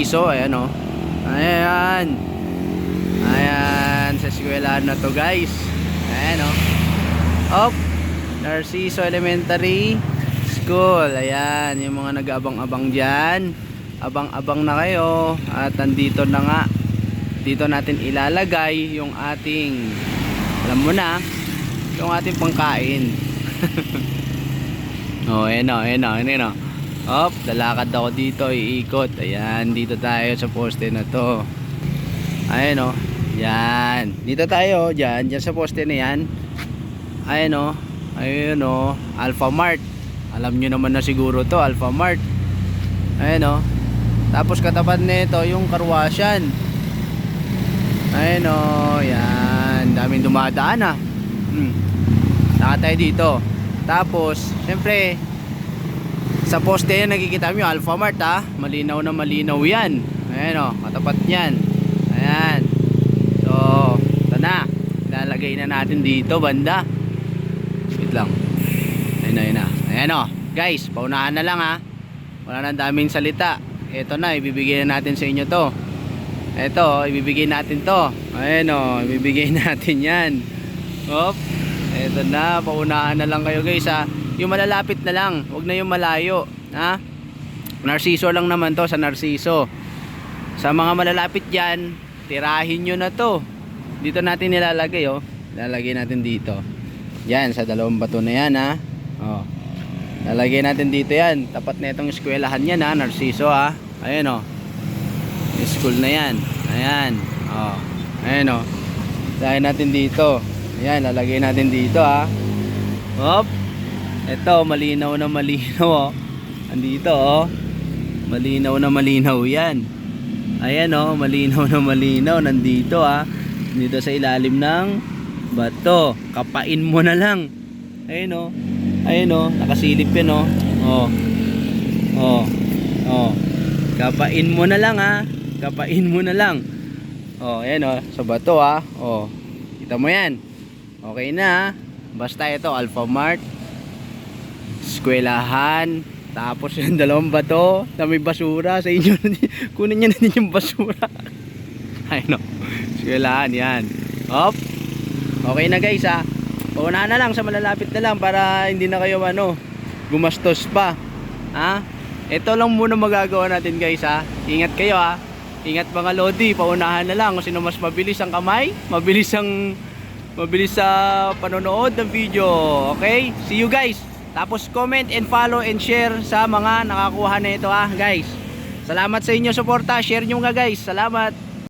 Iso, ayan o. Ayan. Ayan, sa eskwelahan na to guys. Ayan o. Op. Narciso Elementary School. Ayan, yung mga nag-abang-abang dyan. Abang-abang na kayo. At nandito na nga. Dito natin ilalagay yung ating, alam mo na, yung ating pangkain. oh, ayan o, ayan o, ayan o. Op, lalakad ako dito, iikot. Ayan, dito tayo sa poste na to. Ayan o. Yan. Dito tayo, dyan, dyan sa poste na yan. Ayan o. Ayan o. Alpha Mart. Alam nyo naman na siguro to, Alpha Mart. Ayan o. Tapos katapat nito yung karwasyan. Ayan o. Yan. Daming dumadaan ah. Hmm. Saka tayo dito. Tapos, syempre, sa poste yan nakikita yung Alpha Mart ha. Malinaw na malinaw yan. Ayan o, katapat yan. Ayan. So, ito na. Lalagay na natin dito banda. Wait lang. Ayun na, ayun na. Ayan o. Guys, paunahan na lang ha. Wala nang daming salita. Ito na, ibibigay na natin sa inyo to. Ito, ibibigay natin to. Ayan o, ibibigay natin yan. Hop. Ito na, paunahan na lang kayo guys ha. Yung malalapit na lang, wag na yung malayo. Ha? Narciso lang naman to sa Narciso. Sa mga malalapit dyan, tirahin nyo na to. Dito natin nilalagay oh. Lalagay natin dito. Yan, sa dalawang bato na yan ha. Oh. Lalagay natin dito yan. Tapat na itong eskwelahan yan ha, Narciso ha. Ayan oh. School na yan. Ayan. Oh. Ayan oh. Lalagay natin dito. Ayan, lalagay natin dito ha. Hop. Ito, malinaw na malinaw oh. Andito oh. Malinaw na malinaw yan. Ayan oh, malinaw na malinaw nandito ah. Dito sa ilalim ng bato. Kapain mo na lang. Ayun oh. Ayun oh, nakasilip yan oh. Oh. Oh. Oh. Kapain mo na lang ah. Kapain mo na lang. Oh, ayan oh, sa bato ah. Oh. Kita mo yan. Okay na ah. Basta ito Alpha Mart. Eskwelahan. Tapos yung dalawang bato na may basura sa inyo. Kunin nyo na din yung basura. Ay no. Eskwelahan yan. Hop. Okay na guys ha. Paunahan na lang sa malalapit na lang para hindi na kayo ano gumastos pa. Ha? Ito lang muna magagawa natin guys ha. Ingat kayo ha. Ingat mga lodi, paunahan na lang kung sino mas mabilis ang kamay, mabilis ang mabilis sa panonood ng video. Okay? See you guys. Tapos comment and follow and share sa mga nakakuha na ito ha guys. Salamat sa inyo suporta. Share nyo nga guys. Salamat.